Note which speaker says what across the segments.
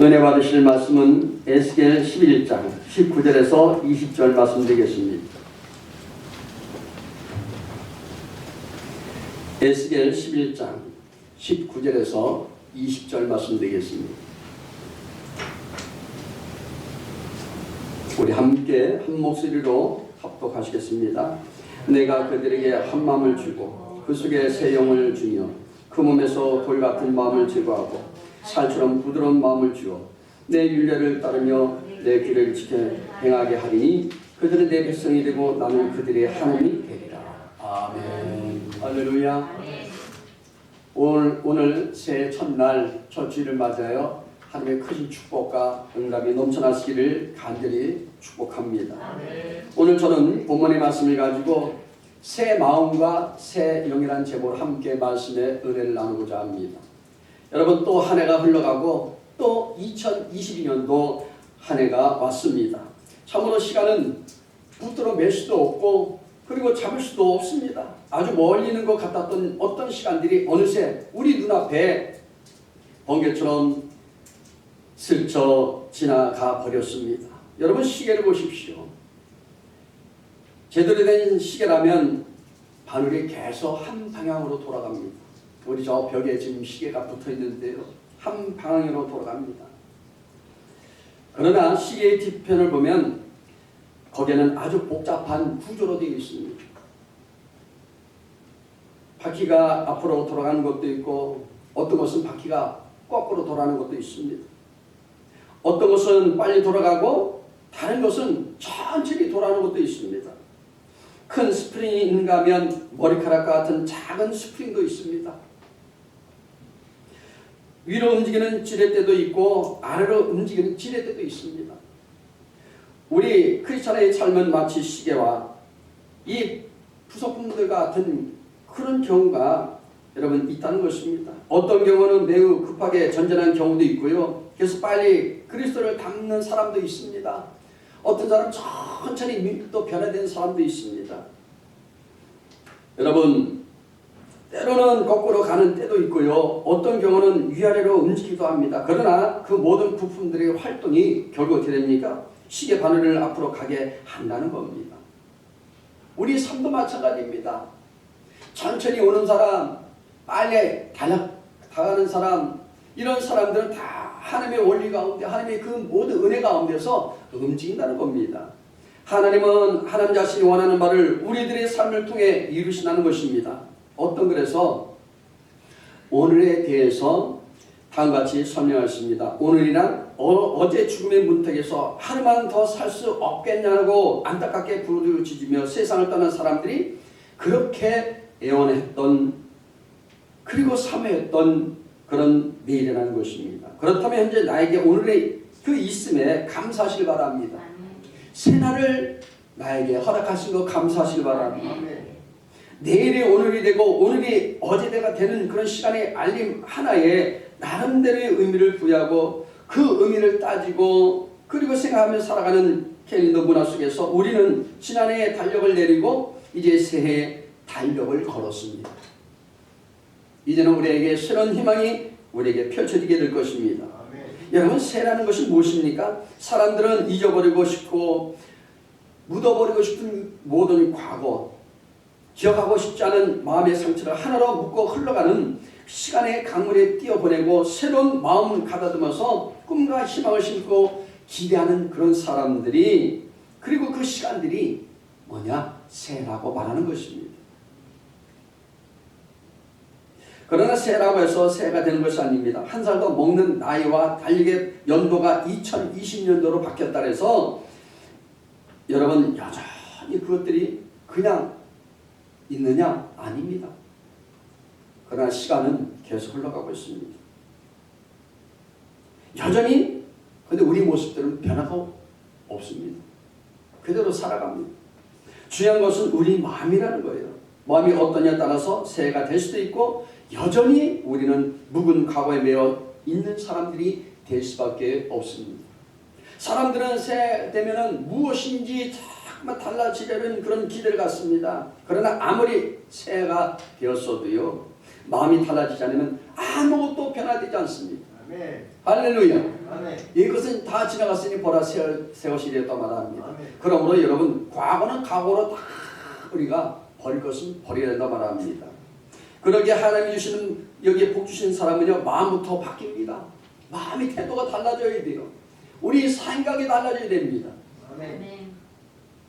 Speaker 1: 은혜 받으실 말씀은 에스겔 11장 19절에서 20절 말씀 되겠습니다. 에스겔 11장 19절에서 20절 말씀 되겠습니다. 우리 함께 한 목소리로 합독하시겠습니다. 내가 그들에게 한 마음을 주고 그 속에 새 영을 주며 그 몸에서 돌 같은 마음을 제거하고 살처럼 부드러운 마음을 주어 내 윤례를 따르며 내 규례를 지켜 행하게 하리니 그들은 내 백성이 되고 나는 그들의 하나님이 되리라. 아멘. 할렐루야. 오늘 오늘 새해 첫날 첫 주일을 맞아요. 하나님의 크신 축복과 응답이 넘쳐나시기를 간절히 축복합니다. 오늘 저는 본문의 말씀을 가지고 새 마음과 새 영이란 제목으로 함께 말씀의 은혜를 나누고자 합니다. 여러분 또 한 해가 흘러가고 또 2022년도 한 해가 왔습니다. 참으로 시간은 붙들어 맬 수도 없고 그리고 잡을 수도 없습니다. 아주 멀리 있는 것 같았던 어떤 시간들이 어느새 우리 눈앞에 번개처럼 스쳐 지나가 버렸습니다. 여러분 시계를 보십시오. 제대로 된 시계라면 바늘이 계속 한 방향으로 돌아갑니다. 우리 저 벽에 지금 시계가 붙어 있는데요. 한 방향으로 돌아갑니다. 그러나 시계의 뒤편을 보면 거기에는 아주 복잡한 구조로 되어 있습니다. 바퀴가 앞으로 돌아가는 것도 있고 어떤 것은 바퀴가 거꾸로 돌아가는 것도 있습니다. 어떤 것은 빨리 돌아가고 다른 것은 천천히 돌아가는 것도 있습니다. 큰 스프링이 있는가 하면 머리카락과 같은 작은 스프링도 있습니다. 위로 움직이는 지렛대도 있고 아래로 움직이는 지렛대도 있습니다. 우리 크리스천의 삶은 마치 시계와 이 부속품들 같은 그런 경우가 여러분 있다는 것입니다. 어떤 경우는 매우 급하게 전전한 경우도 있고요. 그래서 빨리 그리스도를 닮는 사람도 있습니다. 어떤 사람 천천히 또 변화된 사람도 있습니다. 여러분 때로는 거꾸로 가는 때도 있고요. 어떤 경우는 위아래로 움직이기도 합니다. 그러나 그 모든 부품들의 활동이 결국 어떻게 됩니까? 시계 바늘을 앞으로 가게 한다는 겁니다. 우리 삶도 마찬가지입니다. 천천히 오는 사람, 빨리 달려가는 사람, 이런 사람들은 다 하나님의 원리 가운데, 하나님의 그 모든 은혜 가운데서 움직인다는 겁니다. 하나님은 하나님 자신이 원하는 바를 우리들의 삶을 통해 이루신다는 것입니다. 어떤 그래서 오늘에 대해서 다음같이 설명하십니다. 오늘이란 어, 제 죽음의 문턱에서 하루만 더 살 수 없겠냐고 안타깝게 부르짖으며 세상을 떠난 사람들이 그렇게 애원했던 그리고 사모했던 그런 내일이라는 것입니다. 그렇다면 현재 나에게 오늘의 그 있음에 감사하시길 바랍니다. 새날을 나에게 허락하신 거 감사하시길 바랍니다. 내일이 오늘이 되고 오늘이 어제가 되는 그런 시간의 알림 하나에 나름대로의 의미를 부여하고 그 의미를 따지고 그리고 생각하며 살아가는 캘린더 문화 속에서 우리는 지난해의 달력을 내리고 이제 새해 달력을 걸었습니다. 이제는 우리에게 새로운 희망이 우리에게 펼쳐지게 될 것입니다. 여러분 새라는 것이 무엇입니까? 사람들은 잊어버리고 싶고 묻어버리고 싶은 모든 과거 기억하고 싶지 않은 마음의 상처를 하나로 묶어 흘러가는 시간의 강물에 뛰어보내고 새로운 마음을 가다듬어서 꿈과 희망을 심고 기대하는 그런 사람들이 그리고 그 시간들이 뭐냐? 새라고 말하는 것입니다. 그러나 새라고 해서 새가 되는 것이 아닙니다. 한 살 더 먹는 나이와 달리게 연도가 2020년도로 바뀌었다 해서 여러분 여전히 그것들이 그냥 있느냐? 아닙니다. 그러나 시간은 계속 흘러가고 있습니다. 여전히 근데 우리 모습들은 변화가 없습니다. 그대로 살아갑니다. 중요한 것은 우리 마음이라는 거예요. 마음이 어떠냐에 따라서 새해가 될 수도 있고 여전히 우리는 묵은 과거에 매여 있는 사람들이 될 수밖에 없습니다. 사람들은 새 되면은 무엇인지 정말 달라지려는 그런 기대를 갖습니다. 그러나 아무리 새가 되었어도요 마음이 달라지지 않으면 아무것도 변화되지 않습니다.
Speaker 2: 아멘.
Speaker 1: 할렐루야.
Speaker 2: 아멘.
Speaker 1: 이것은 다 지나갔으니 보라 새, 새 것이 되었다 말합니다.
Speaker 2: 아멘.
Speaker 1: 그러므로 여러분 과거는 과거로 다 우리가 버릴 것은 버려야 된다 말합니다. 그러게 하나님이 주시는 여기에 복 주신 사람은요 마음부터 바뀝니다. 마음이 태도가 달라져야 돼요. 우리 생각이 달라져야 됩니다.
Speaker 2: 아멘.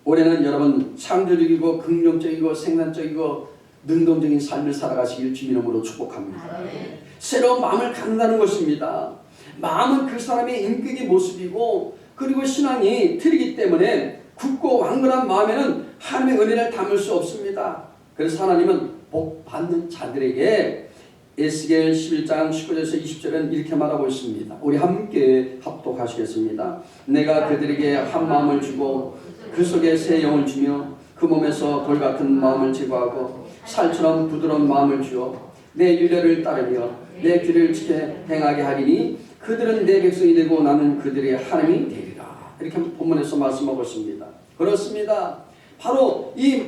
Speaker 1: 올해는 여러분 창조적이고 긍정적이고 생산적이고 능동적인 삶을 살아가시길 주님으로 축복합니다.
Speaker 2: 아멘.
Speaker 1: 새로운 마음을 갖는다는 것입니다. 마음은 그 사람의 인격의 모습이고 그리고 신앙이 틀리기 때문에 굳고 완건한 마음에는 하나님의 은혜를 담을 수 없습니다. 그래서 하나님은 복 받는 자들에게 에스겔 11장 19절에서 20절은 이렇게 말하고 있습니다. 우리 함께 합독하시겠습니다. 내가 그들에게 한 마음을 주고 그 속에 새 영을 주며 그 몸에서 돌 같은 마음을 제거하고 살처럼 부드러운 마음을 주어 내 윤례를 따르며 내 길을 지켜 행하게 하리니 그들은 내 백성이 되고 나는 그들의 하나님이 되리라 이렇게 본문에서 말씀하고 있습니다 그렇습니다 바로 이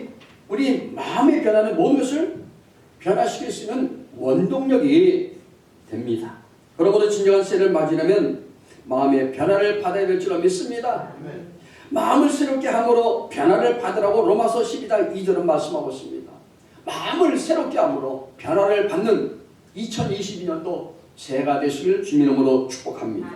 Speaker 1: 우리 마음의 변화는 모든 것을 변화시킬 수 있는 원동력이 됩니다 그러므로 진정한 새를 맞으려면 마음의 변화를 받아야 될 줄로 믿습니다. 마음을 새롭게 함으로 변화를 받으라고 로마서 12장 2절은 말씀하고 있습니다. 마음을 새롭게 함으로 변화를 받는 2022년도 새가 되시길 주님 이름으로 축복합니다.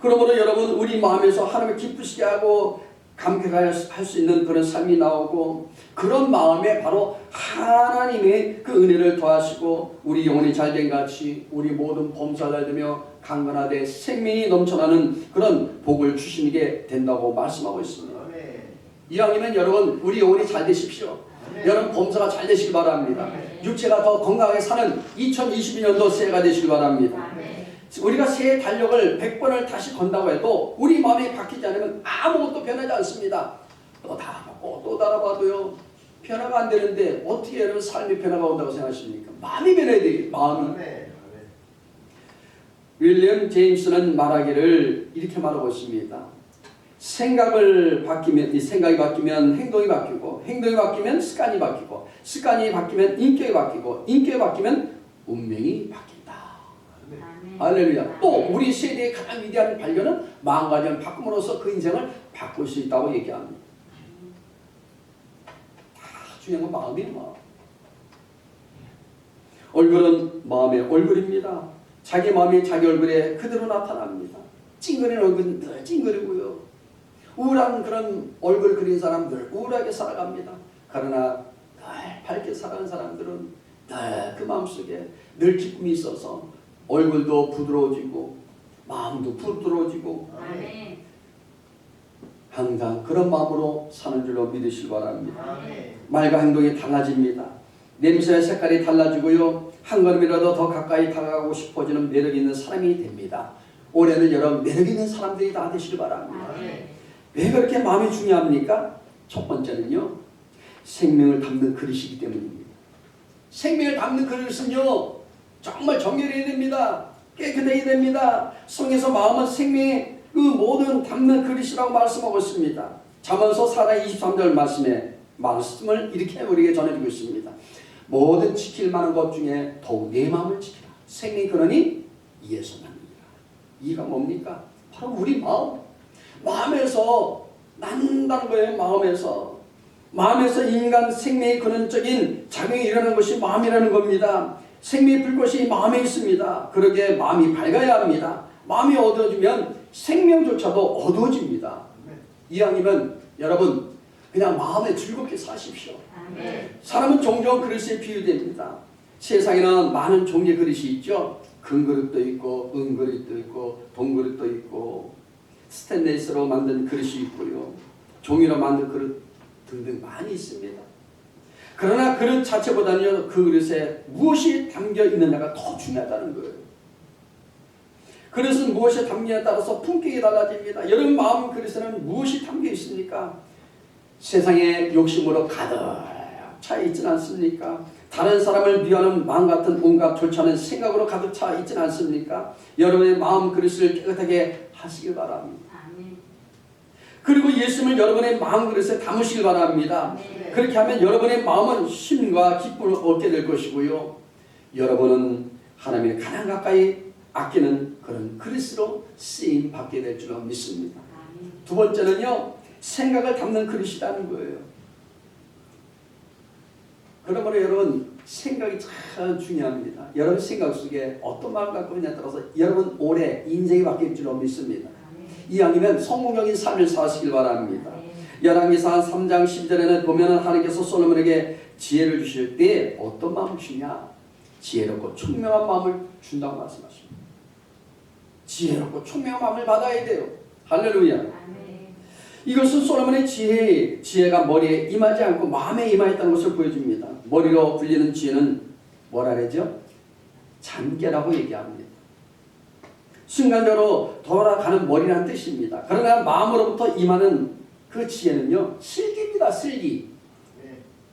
Speaker 1: 그러므로 여러분 우리 마음에서 하나님을 기쁘시게 하고 감격할 수 있는 그런 삶이 나오고 그런 마음에 바로 하나님의 그 은혜를 더하시고 우리 영혼이 잘된 같이 우리 모든 범사를 되며 강건하되 생명이 넘쳐나는 그런 복을 주시는 게 된다고 말씀하고 있습니다.
Speaker 2: 아멘.
Speaker 1: 이왕이면 여러분 우리 영혼이 잘 되십시오. 여러분 범사가 잘 되시기 바랍니다. 육체가 더 건강하게 사는 2022년도 새해가 되시기 바랍니다. 우리가 새해 달력을 100번을 다시 건다고 해도 우리 마음이 바뀌지 않으면 아무것도 변하지 않습니다. 또 달아보고 또 달아봐도요. 변화가 안 되는데 어떻게 여러분 삶의 변화가 온다고 생각하십니까? 마음이 변해야 돼요. 마음이.
Speaker 2: 아멘.
Speaker 1: 윌리엄 제임스는 말하기를 이렇게 말하고 있습니다. 생각을 바뀌면 이 생각이 바뀌면 행동이 바뀌고 행동이 바뀌면 습관이 바뀌고 습관이 바뀌면 인격이 바뀌고 인격이 바뀌면 운명이 바뀐다. 할렐루야. 또 우리 세대의 가장 위대한 발견은 마음가짐을 바꿈으로써 그 인생을 바꿀 수 있다고 얘기합니다. 다 중요한 건 마음이에요. 마음. 얼굴은 마음의 얼굴입니다. 자기 마음이 자기 얼굴에 그대로 나타납니다. 찡그리는 얼굴은 늘 찡그리고요. 우울한 그런 얼굴 그린 사람들 우울하게 살아갑니다. 그러나 늘 밝게 살아가는 사람들은 늘 그 마음속에 늘 기쁨이 있어서 얼굴도 부드러워지고 마음도 부드러워지고
Speaker 2: 아멘.
Speaker 1: 항상 그런 마음으로 사는 줄로 믿으시기 바랍니다.
Speaker 2: 아멘.
Speaker 1: 말과 행동이 달라집니다. 냄새의 색깔이 달라지고요. 한 걸음이라도 더 가까이 다가가고 싶어지는 매력 있는 사람이 됩니다. 올해는 여러분 매력 있는 사람들이 다 되시길 바랍니다.
Speaker 2: 아멘.
Speaker 1: 왜 그렇게 마음이 중요합니까? 첫 번째는요. 생명을 담는 그릇이기 때문입니다. 생명을 담는 그릇은요. 정말 정결해야 됩니다. 깨끗해야 됩니다. 성에서 마음은 생명의 그 모든 담는 그릇이라고 말씀하고 있습니다. 잠언서 4장 23절 말씀에 말씀을 이렇게 우리에게 전해주고 있습니다. 모든 지킬 만한 것 중에 더욱 내 마음을 지키라. 생명의 근원이 이에서 납니다. 이가 뭡니까? 바로 우리 마음. 마음에서 난다는 거예요. 마음에서. 마음에서 인간 생명의 근원적인 작용이 일어나는 것이 마음이라는 겁니다. 생명의 불꽃이 마음에 있습니다. 그러게 마음이 밝아야 합니다. 마음이 어두워지면 생명조차도 어두워집니다. 이왕이면 여러분 그냥 마음에 즐겁게 사십시오. 사람은 종종 그릇에 비유됩니다. 세상에는 많은 종류의 그릇이 있죠. 금 그릇도 있고 은 그릇도 있고 동 그릇도 있고 스테인레스로 만든 그릇이 있고요. 종이로 만든 그릇 등등 많이 있습니다. 그러나 그릇 자체보다는요 그 그릇에 무엇이 담겨 있느냐가 더 중요하다는 거예요. 그릇은 무엇이 담기냐에 따라서 품격이 달라집니다. 여러분 마음 그릇에는 무엇이 담겨 있습니까? 세상의 욕심으로 가득 차 있진 않습니까? 다른 사람을 미워하는 마음 같은 온갖 좋지 않은 생각으로 가득 차 있진 않습니까? 여러분의 마음 그릇을 깨끗하게 하시길 바랍니다. 그리고 예수님을 여러분의 마음 그릇에 담으시길 바랍니다.
Speaker 2: 네.
Speaker 1: 그렇게 하면 여러분의 마음은 쉼과 기쁨을 얻게 될 것이고요. 여러분은 하나님의 가장 가까이 아끼는 그런 그리스로 쓰임 받게 될 줄로 믿습니다. 두 번째는요, 생각을 담는 그릇이라는 거예요. 그러므로 여러분, 생각이 참 중요합니다. 여러분 생각 속에 어떤 마음 갖고 있냐에 따라서 여러분 올해 인생이 바뀔 줄로 믿습니다. 이왕이면 성공적인 삶을 사시길 바랍니다.
Speaker 2: 네.
Speaker 1: 열왕기상 3장 10절에는 보면은 하나님께서 솔로몬에게 지혜를 주실 때 어떤 마음을 주냐? 지혜롭고 총명한 마음을 준다고 말씀하십니다. 지혜롭고 총명한 마음을 받아야 돼요. 할렐루야.
Speaker 2: 아멘.
Speaker 1: 이것은 솔로몬의 지혜, 지혜가 머리에 임하지 않고 마음에 임하였다는 것을 보여줍니다. 머리로 불리는 지혜는 뭐라 그러죠? 잔계라고 얘기합니다. 순간적으로 돌아가는 머리라는 뜻입니다. 그러나 마음으로부터 임하는 그 지혜는요, 슬기입니다, 슬기.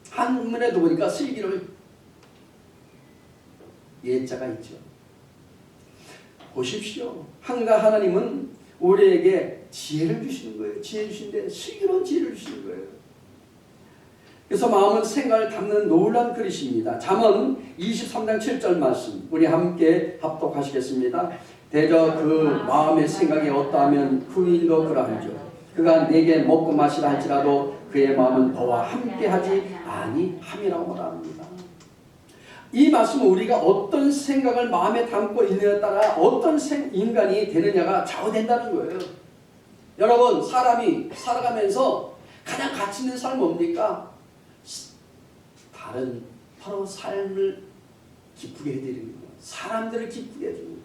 Speaker 1: 한문에도 보니까 슬기를 예자가 있죠. 보십시오. 한가 하나님은 우리에게 지혜를 주시는 거예요. 지혜 주신데 슬기로운 지혜를 주시는 거예요. 그래서 마음은 생각을 담는 놀란 그릇입니다. 잠언 23장 7절 말씀 우리 함께 합독하시겠습니다. 대저 그 마음의 생각이 어떠하면 그 일도 그러하죠. 그가 내게 먹고 마시라 할지라도 그의 마음은 너와 함께하지 아니함이라고 말합니다. 이 말씀은 우리가 어떤 생각을 마음에 담고 있느냐에 따라 어떤 생- 인간이 되느냐가 좌우된다는 거예요. 여러분 사람이 살아가면서 가장 가치 있는 삶은 뭡니까? 다른 바로 삶을 기쁘게 해드리는 거, 사람들을 기쁘게 해주는 거.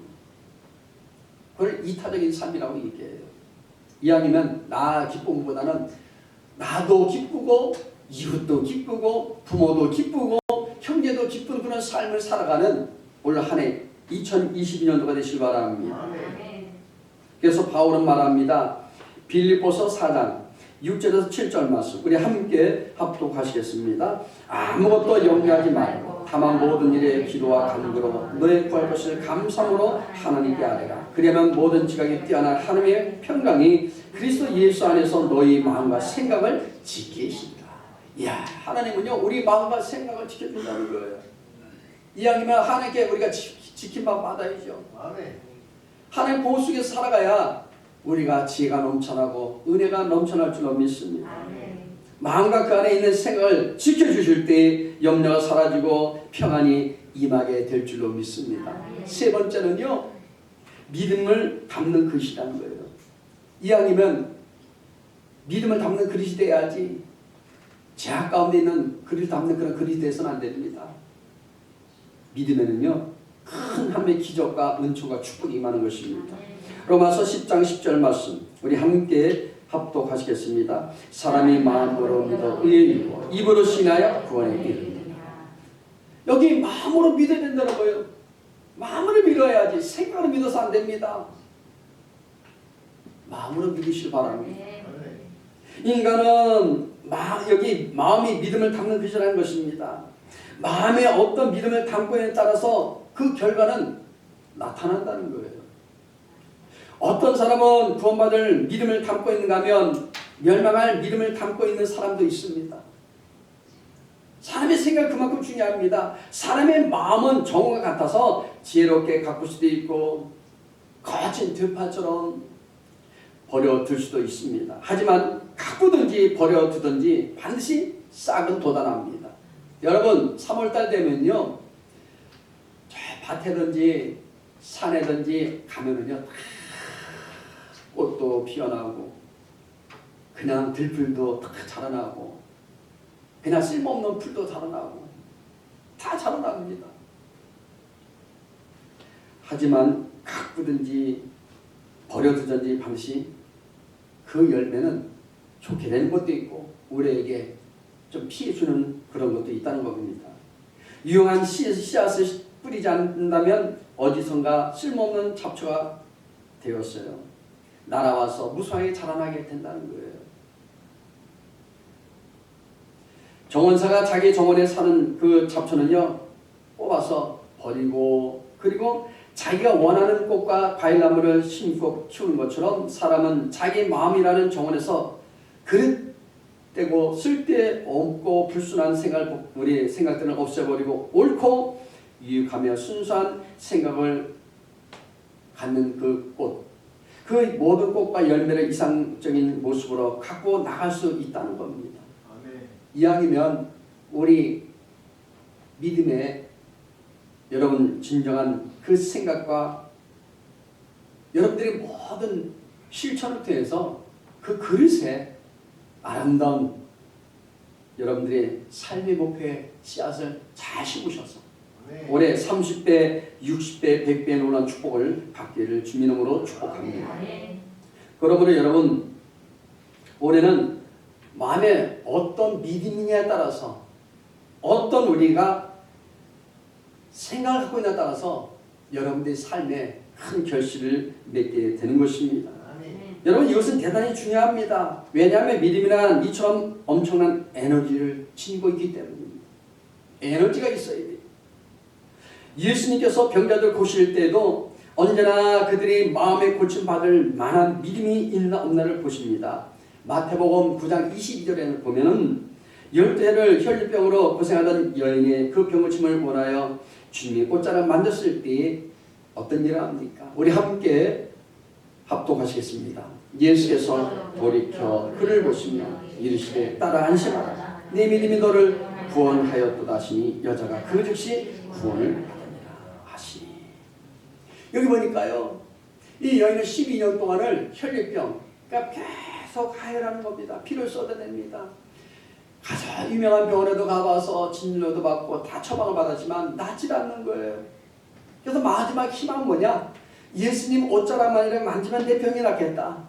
Speaker 1: 그걸 이타적인 삶이라고 얘기해요. 이왕이면 나 기쁨보다는 나도 기쁘고 이웃도 기쁘고 부모도 기쁘고 형제도 기쁜 그런 삶을 살아가는 올 한해 2022년도가 되시길 바랍니다. 그래서 바울은 말합니다. 빌립보서 4장 6절에서 7절 말씀 우리 함께 합독하시겠습니다. 아무것도 염려하지 말고 다만 모든 일에 기도와 간구로 너의 구할 것을 감사함으로 하나님께 아뢰라. 그러면 모든 지각이 뛰어난 하나님의 평강이 그리스도 예수 안에서 너희 마음과 생각을 지키신다. 이야 하나님은요 우리 마음과 생각을 지켜준다는 거예요. 이왕이면 하나님께 우리가 지, 바 받아야죠. 하나님 보호 속에서 살아가야 우리가 지혜가 넘쳐나고 은혜가 넘쳐날 줄로 믿습니다.
Speaker 2: 아멘.
Speaker 1: 마음과 그 안에 있는 생각을 지켜주실 때 염려가 사라지고 평안이 임하게 될 줄로 믿습니다. 세 번째는요 믿음을 담는 그릇이라는 거예요. 이왕이면 믿음을 담는 그릇이 돼야지 제약 가운데 있는 그릇 담는 그런 그릇이 돼서는 안 됩니다. 믿음에는요 큰 하나님의 기적과 은총과 축복이 임하는 것입니다. 로마서 10장 10절 말씀 우리 함께 합독하시겠습니다. 사람이 마음으로 믿어 의에 이르고 입으로 신하여 구원에 이르느니라. 여기 마음으로 믿어야 된다는 거예요. 마음으로 믿어야지 생각으로 믿어서 안 됩니다. 마음으로 믿으시길 바랍니다. 인간은 마, 여기 마음이 믿음을 담는 것이라는 것입니다. 마음에 어떤 믿음을 담고 있느냐에 따라서 그 결과는 나타난다는 거예요. 어떤 사람은 구원받을 믿음을 담고 있는가 하면 멸망할 믿음을 담고 있는 사람도 있습니다. 사람의 생각 그만큼 중요합니다. 사람의 마음은 정오가 같아서 지혜롭게 가꿀 수도 있고 거친 들판처럼 버려둘 수도 있습니다. 하지만 가꾸든지 버려두든지 반드시 싹은 돋아납니다. 여러분 3월달 되면요 저 밭에든지 산에든지 가면은요 다 꽃도 피어나고 그냥 들풀도 다 자라나고 그냥 쓸모없는 풀도 자라나고 다 자라납니다. 하지만 가꾸든지 버려두든지 반드시 그 열매는 좋게 되는 것도 있고 우리에게 좀 피해주는 그런 것도 있다는 겁니다. 유용한 씨- 씨앗을 뿌리지 않는다면 어디선가 쓸모없는 잡초가 되었어요. 날아와서 무수하게 자라나게 된다는 거예요. 정원사가 자기 정원에 사는 그 잡초는요 뽑아서 버리고 그리고 자기가 원하는 꽃과 과일나무를 심고 키우는 것처럼 사람은 자기 마음이라는 정원에서 그릇되고 쓸데없고 불순한 생각 우리 생각들을 없애버리고 옳고 유익하며 순수한 생각을 갖는 그 꽃, 그 모든 꽃과 열매를 이상적인 모습으로 갖고 나갈 수 있다는 겁니다.
Speaker 3: 아멘.
Speaker 1: 이왕이면 우리 믿음의 여러분 진정한 그 생각과 여러분들의 모든 실천을 통해서 그 그릇에 아름다운 여러분들의 삶의 목표의 씨앗을 잘 심으셔서. 올해 30배, 60배, 100배의 놀란 축복을 받기를 주민으로 축복합니다. 그러므로 여러분 올해는 마음에 어떤 믿음이냐에 따라서 어떤 우리가 생각을 갖고 있냐에 따라서 여러분들의 삶에 큰 결실을 맺게 되는 것입니다. 여러분 이것은 대단히 중요합니다. 왜냐하면 믿음이란 이처럼 엄청난 에너지를 지니고 있기 때문입니다. 에너지가 있어야 돼요. 예수님께서 병자들 고실 때도 언제나 그들이 마음에 고침받을 만한 믿음이 있나 없나를 보십니다. 마태복음 9장 22절에 보면은 열두 해를 혈류병으로 고생하던 여인의 그 병고침을 원하여 주님이 꽃자를 만졌을 때 어떤 일을 합니까? 우리 함께 합독하시겠습니다. 예수께서 돌이켜 그를 보시며 이르시되 따라 안심하라. 내 믿음이 너를 구원하였도다 하시니 여자가 그 즉시 구원을 여기 보니까요 이 여인은 12년 동안을 혈류병 그러니까 계속 하혈하는 겁니다. 피를 쏟아냅니다. 가장 유명한 병원에도 가봐서 진료도 받고 다 처방을 받았지만 낫질 않는 거예요. 그래서 마지막 희망은 뭐냐? 예수님 옷자락만이라도 만지면 내 병이 낫겠다.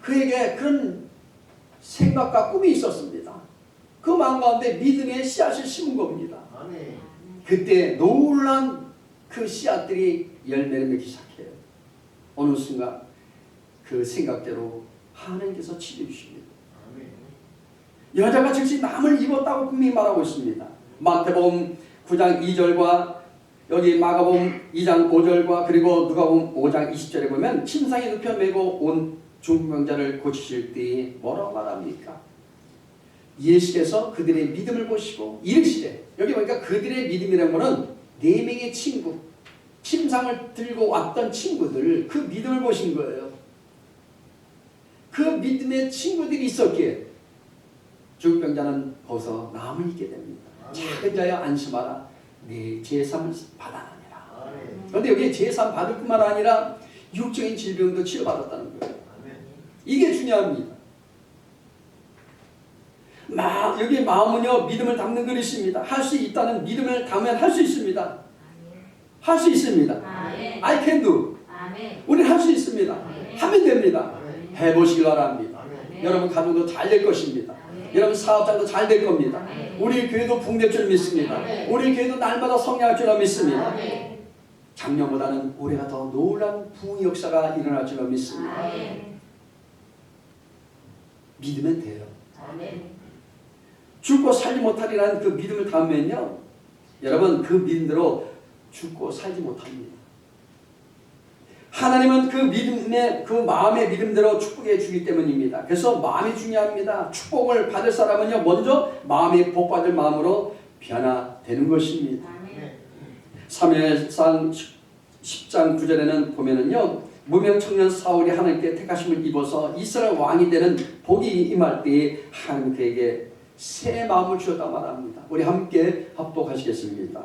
Speaker 1: 그에게 그런 생각과 꿈이 있었습니다. 그 마음 가운데 믿음의 씨앗을 심은 겁니다. 그때 놀란 그 씨앗들이 열매를 맺기 시작해요. 어느 순간 그 생각대로 하나님께서 치료해 주십니다.
Speaker 3: 아멘.
Speaker 1: 여자가 즉시 남을 입었다고 분명히 말하고 있습니다. 마태복음 9장 2절과 여기 마가복음 2장 5절과 그리고 누가복음 5장 20절에 보면 침상에 눕혀 메고 온 중병자를 고치실 때 뭐라고 말합니까? 예수께서 그들의 믿음을 보시고 이르시되 여기 보니까 그들의 믿음이라는 것은 네 명의 친구 침상을 들고 왔던 친구들 그 믿음을 보신 거예요. 그 믿음의 친구들이 있었기에 중병자는 거기서 남을 잊게 됩니다. 작은 자여 안심하라 네 제삼을 받아나니라.
Speaker 3: 아멘.
Speaker 1: 그런데 여기 제삼 받을 뿐만 아니라 육적인 질병도 치료받았다는 거예요.
Speaker 3: 아멘.
Speaker 1: 이게 중요합니다. 마, 여기 마음은요 믿음을 담는 그릇입니다. 할 수 있다는 믿음을 담으면 할 수 있습니다. 할 수 있습니다.
Speaker 2: 아멘.
Speaker 1: I can do.
Speaker 2: 아멘.
Speaker 1: 우리는 할수 있습니다. 하면 됩니다.
Speaker 3: 아멘.
Speaker 1: 해보시기 바랍니다.
Speaker 3: 아멘.
Speaker 1: 여러분 가정도 잘 될 것입니다.
Speaker 2: 아멘.
Speaker 1: 여러분 사업장도 잘 될 겁니다.
Speaker 2: 아멘.
Speaker 1: 우리 교회도 붕댈 줄 믿습니다.
Speaker 3: 아멘.
Speaker 1: 우리 교회도 날마다 성장할 줄 믿습니다.
Speaker 2: 아멘.
Speaker 1: 작년보다는 올해가 더 놀란 부흥 역사가 일어날 줄 믿습니다.
Speaker 2: 아멘.
Speaker 1: 믿으면 돼요.
Speaker 2: 아멘.
Speaker 1: 죽고 살지 못하리라는 그 믿음을 담으면요. 여러분 그 믿음대로 죽고 살지 못합니다. 하나님은 그 믿음의 그 마음의 믿음대로 축복해 주기 때문입니다. 그래서 마음이 중요합니다. 축복을 받을 사람은요 먼저 마음이 복 받을 마음으로 변화되는 것입니다.
Speaker 2: 아멘.
Speaker 1: 사무엘상 10장 9절에는 보면은요 무명 청년 사울이 하나님께 택하심을 입어서 이스라엘 왕이 되는 복이 임할 때에 하나님 그에게 새 마음을 주었다 말합니다. 우리 함께 합독하시겠습니다.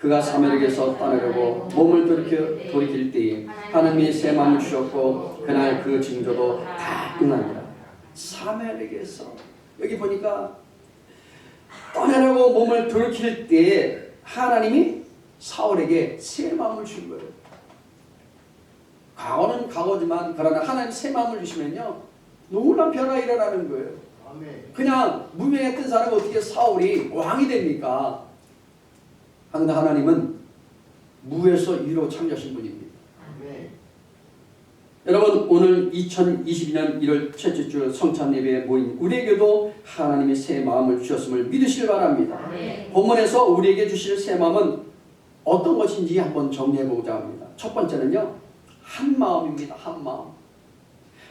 Speaker 1: 그가 사무엘에게서 떠나려고 몸을 돌이켜 돌이킬 때에 하나님이 새 마음을 주셨고 그날 그 징조도 다 응하니라. 사무엘에게서 여기 보니까 떠나려고 몸을 돌이킬 때에 하나님이 사울에게 새 마음을 준 거예요. 과거는 과거지만 그러나 하나님 새 마음을 주시면요 놀란 변화가 일어나는 거예요. 그냥 무명했던 사람이 어떻게 사울이 왕이 됩니까? 그런데 하나님은 무에서 유로 창조하신 분입니다.
Speaker 3: 아멘.
Speaker 1: 여러분 오늘 2022년 1월 첫째 주 성찬 예배에 모인 우리에게도 하나님의 새 마음을 주셨음을 믿으시길 바랍니다.
Speaker 2: 아멘.
Speaker 1: 본문에서 우리에게 주실 새 마음은 어떤 것인지 한번 정리해 보고자 합니다. 첫 번째는요. 한 마음입니다. 한 마음.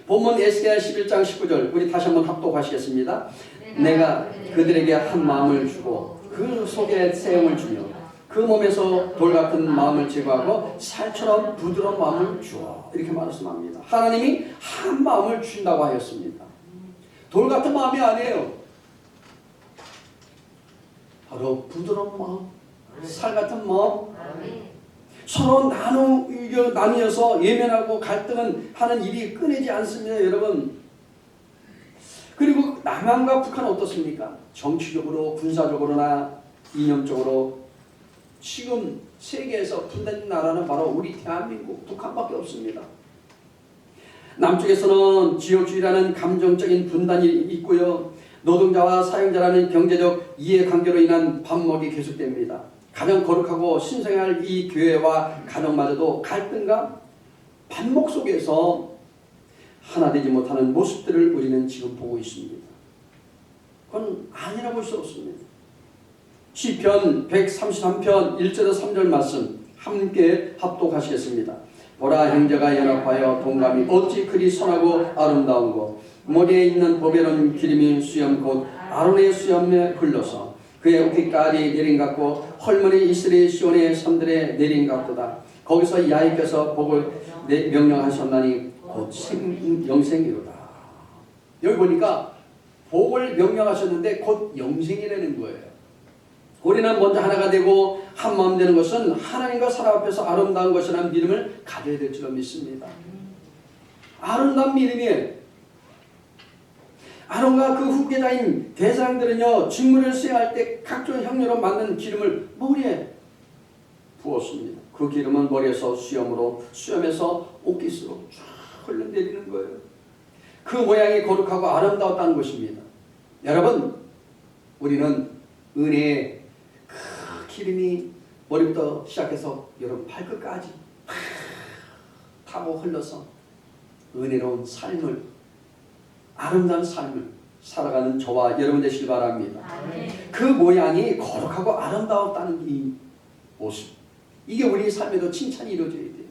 Speaker 1: 본문 에스겔 11장 19절 우리 다시 한번 합독하시겠습니다. 내가 그들에게 한 마음을 주고 그 속에 세움을 주며 그 몸에서 돌 같은 마음을 제거하고 살처럼 부드러운 마음을 주어 이렇게 말씀합니다. 하나님이 한 마음을 준다고 하였습니다. 돌 같은 마음이 아니에요. 바로 부드러운 마음, 살 같은 마음, 서로 나누 이겨 나뉘어서 예면하고 갈등은 하는 일이 끊이지 않습니다, 여러분. 그리고 남한과 북한 어떻습니까? 정치적으로, 군사적으로나 이념적으로 지금 세계에서 분단 나라는 바로 우리 대한민국, 북한밖에 없습니다. 남쪽에서는 지역주의라는 감정적인 분단이 있고요. 노동자와 사용자라는 경제적 이해관계로 인한 반목이 계속됩니다. 가장 거룩하고 신성해야 할이 교회와 가정마저도 갈등과 반목 속에서 하나 되지 못하는 모습들을 우리는 지금 보고 있습니다. 그건 아니라고 할 수 없습니다. 시편 133편 1절에서 3절 말씀 함께 합독하시겠습니다. 보라 형제가 연합하여 동감이 어찌 그리 선하고 아름다운고 머리에 있는 보배로운 기름이 수염 곧 아론의 수염에 흘러서 그의 어깨까지 내린 같고 헐머니 이스라엘 시온의 섬들에 내린 같도다. 거기서 야훼께서 복을 내- 명령하셨나니 곧 생, 영생이로다. 여기 보니까 복을 명령하셨는데 곧 영생이라는 거예요. 우리는 먼저 하나가 되고 한 마음 되는 것은 하나님과 사람 앞에서 아름다운 것이라는 믿음을 가져야 될 줄로 믿습니다. 아름다운 믿음이에요. 아론과 그 후계자인 대상들은요 직무를 수행할 때 각종 형료로 만든 기름을 머리에 부었습니다. 그 기름은 머리에서 수염으로 수염에서 옷깃으로 쫙 흘러내리는 거예요. 그 모양이 거룩하고 아름다웠다는 것입니다. 여러분 우리는 은혜의 그 기름이 머리부터 시작해서 여러분 발끝까지 타고 흘러서 은혜로운 삶을 아름다운 삶을 살아가는 저와 여러분 되시길 바랍니다. 그 모양이 거룩하고 아름다웠다는 이 모습. 이게 우리 삶에도 칭찬이 이루어져야 돼요.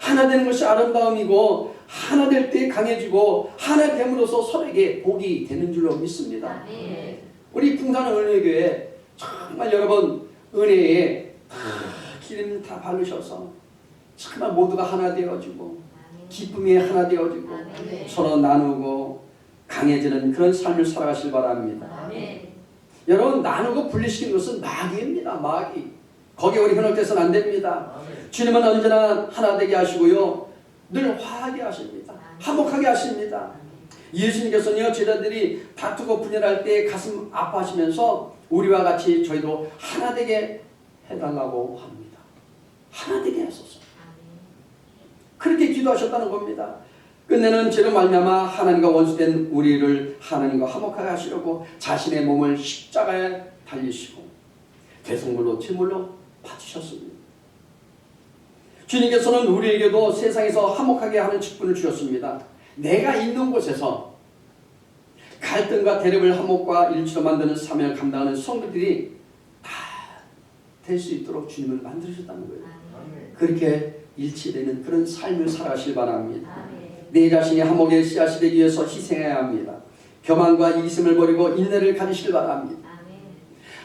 Speaker 1: 하나 되는 것이 아름다움이고 하나 될 때 강해지고 하나 됨으로써 서로에게 복이 되는 줄로 믿습니다. 우리 풍산 은혜교회 정말 여러분 은혜에 다 기름 다 바르셔서 정말 모두가 하나 되어지고 기쁨이 하나 되어지고 서로 나누고 강해지는 그런 삶을 살아가실 바랍니다. 여러분 나누고 분리시키는 것은 마귀입니다. 마귀. 거기에 우리 현혹돼서는 안 됩니다. 주님은 언제나 하나 되게 하시고요. 늘 화하게 하십니다. 화목하게 하십니다. 예수님께서는요 제자들이 다투고 분열할 때 가슴 아파하시면서 우리와 같이 저희도 하나 되게 해달라고 합니다. 하나 되게 하소서. 그렇게 기도하셨다는 겁니다. 끝내는 죄로 말미암아 하나님과 원수된 우리를 하나님과 화목하게 하시려고 자신의 몸을 십자가에 달리시고 대성물로 제물로 바치셨습니다. 주님께서는 우리에게도 세상에서 화목하게 하는 직분을 주셨습니다. 내가 있는 곳에서 갈등과 대립을 화목과 일치로 만드는 사명을 감당하는 성도들이 다 될 수 있도록 주님을 만드셨다는 거예요. 그렇게 일치되는 그런 삶을 살아가실 바랍니다. 내 자신이 화목의 씨앗이 되기 위해서 희생해야 합니다. 교만과 이기심을 버리고 인내를 가지시길 바랍니다.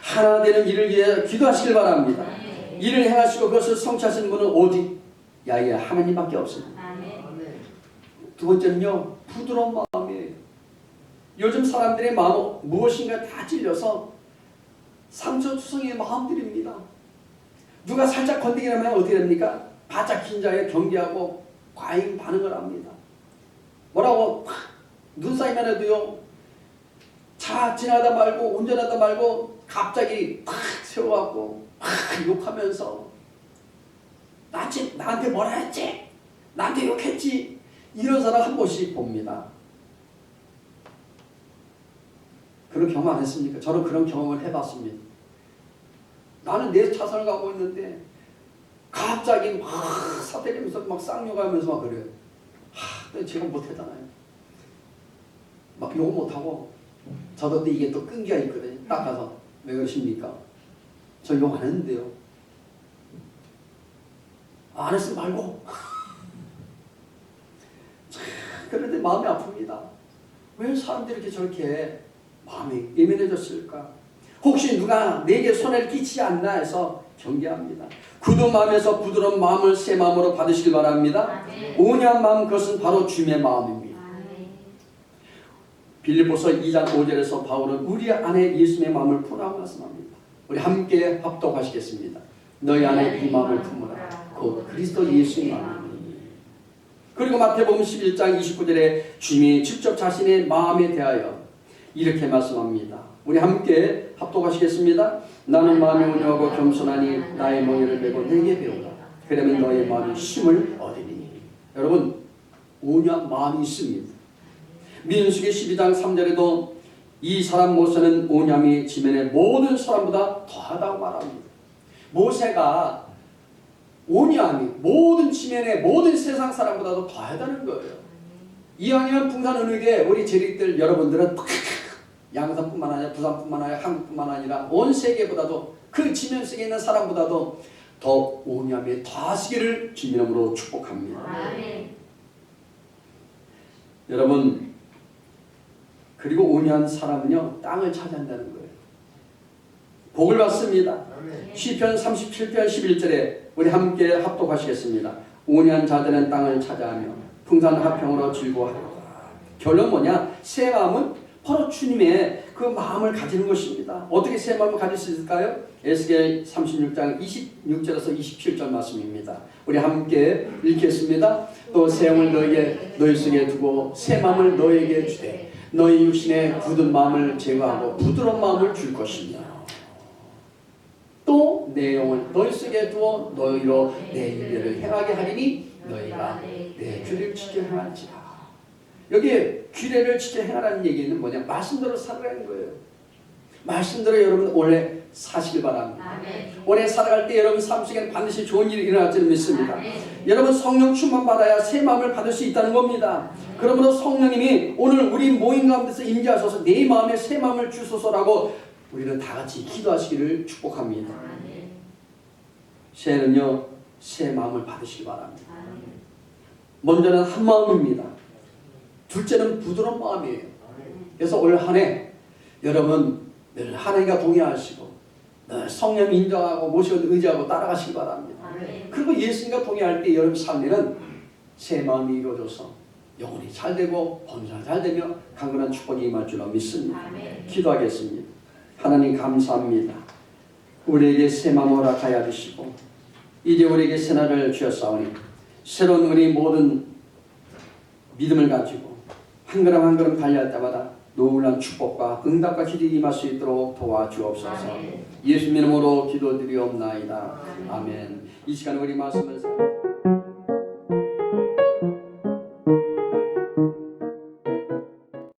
Speaker 1: 하나 되는 일을 위해 기도하시길 바랍니다. 일을 행하시고 그것을 성취하시는 분은 오직 야외 하나님밖에 없습니다. 두 번째는요 부드러운 마음이에 요. 요즘 사람들의 마음 무엇인가 다 찔려서 상처투성이의 마음들입니다. 누가 살짝 건드기만 하면 어떻게 됩니까? 바짝 긴장해 경계하고 과잉 반응을 합니다. 뭐라고 팍 눈싸이만 해도요 차 지나다 말고 운전하다 말고 갑자기 팍 세워갖고 팍 욕하면서 나한테 뭐라 했지? 나한테 욕했지? 이런 사람 한 번씩 봅니다. 그런 경험 안 했습니까? 저는 그런 경험을 해봤습니다. 나는 내 차선을 가고 있는데 갑자기 막 사대리면서 막 쌍욕하면서 막 그래요. 하, 제가 못하잖아요. 막 욕 못하고 저도 근데 이게 또 끈기가 있거든요. 딱 가서 왜 그러십니까? 저 욕 안 했는데요. 안 했으면 말고. 참 그런데 마음이 아픕니다. 왜 사람들이 이렇게 저렇게 마음이 예민해졌을까? 혹시 누가 내게 손해를 끼치지 않나 해서 경계합니다. 굳은 마음에서 부드러운 마음을 새 마음으로 받으시길 바랍니다.
Speaker 2: 아멘.
Speaker 1: 온유한 마음 그것은 바로 주님의 마음입니다.
Speaker 2: 아멘.
Speaker 1: 빌립보서 2장 5절에서 바울은 우리 안에 예수님의 마음을 품으라고 말씀합니다. 우리 함께 합독하시겠습니다. 너희 안에 이 마음을 품으라. 곧 그리스도 예수의 마음이니. 그리고 마태복음 11장 29절에 주님이 직접 자신의 마음에 대하여 이렇게 말씀합니다. 우리 함께 합독하시겠습니다. 나는 마음이 온유하고 겸손하니 나의 멍에를 메고 내게 배우라. 그러면 너의 마음이 힘을 얻으리니. 여러분 온유한 마음이 있습니다. 민수기 12장 3절에도 이 사람 모세는 온유함이 지면의 모든 사람보다 더하다고 말합니다. 모세가 온유함이 모든 지면의 모든 세상 사람보다도 더하다는 거예요. 이왕이면 풍산 은육에 우리 재릭들 여러분들은 양산뿐만 아니라 부산뿐만 아니라 한국뿐만 아니라 온 세계보다도 그 지면 속에 있는 사람보다도 더 온유함에 더하시기를 주님으로 축복합니다.
Speaker 2: 아멘.
Speaker 1: 여러분 그리고 온유한 사람은요 땅을 차지한다는 거예요. 복을 받습니다. 시편 37편 11절에 우리 함께 합독하시겠습니다. 온유한 자들은 땅을 차지하며 풍산 화평으로 즐거워하리라. 결론 뭐냐? 새 마음은 바로 주님의 그 마음을 가지는 것입니다. 어떻게 새 마음을 가질 수 있을까요? 에스겔 36장 26절에서 27절 말씀입니다. 우리 함께 읽겠습니다. 또 새 영을 너에게 너희 속에 두고 새 마음을 너에게 주되 너희 육신의 굳은 마음을 제거하고 부드러운 마음을 줄 것이며 또 내 영을 너희 속에 두어 너희로 내 일을 행하게 하리니 너희가 내 규례를 지켜 행할지라 여기에 규례를 지켜 행하라는 얘기는 뭐냐 말씀대로 살아가는 거예요 말씀대로 여러분 올해 사시길 바랍니다
Speaker 2: 아멘.
Speaker 1: 올해 살아갈 때 여러분 삶 속에는 반드시 좋은 일이 일어날 줄 믿습니다
Speaker 2: 아멘.
Speaker 1: 여러분 성령 충만 받아야 새 마음을 받을 수 있다는 겁니다. 그러므로 성령님이 오늘 우리 모임 가운데서 임재하셔서 내 마음에 새 마음을 주소서라고 우리는 다 같이 기도하시기를 축복합니다.
Speaker 2: 아멘.
Speaker 1: 새는요 새 마음을 받으시기 바랍니다.
Speaker 2: 아멘.
Speaker 1: 먼저는 한 마음입니다. 둘째는 부드러운 마음이에요. 그래서 올 한 해 여러분 늘 하나님과 동의하시고 늘 성령 인정하고 모시고 의지하고 따라가시기 바랍니다.
Speaker 2: 아멘.
Speaker 1: 그리고 예수님과 동의할 때 여러분 삶에는 새 마음이 이루어져서 영혼이 잘 되고 번사가 잘 되며 강건한 축복이 임할 줄로 믿습니다.
Speaker 2: 아멘.
Speaker 1: 기도하겠습니다. 하나님 감사합니다. 우리에게 새 마음 허락하여 주시고 이제 우리에게 새 날을 주셨사오니 새로운 우리 모든 믿음을 가지고 한 걸음 한 걸음 달려갈 때마다 놀란 축복과 응답과 기득이 임할 수 있도록 도와주옵소서
Speaker 2: 아멘.
Speaker 1: 예수 이름으로 기도드리옵나이다. 아멘. 이 시간 우리 말씀을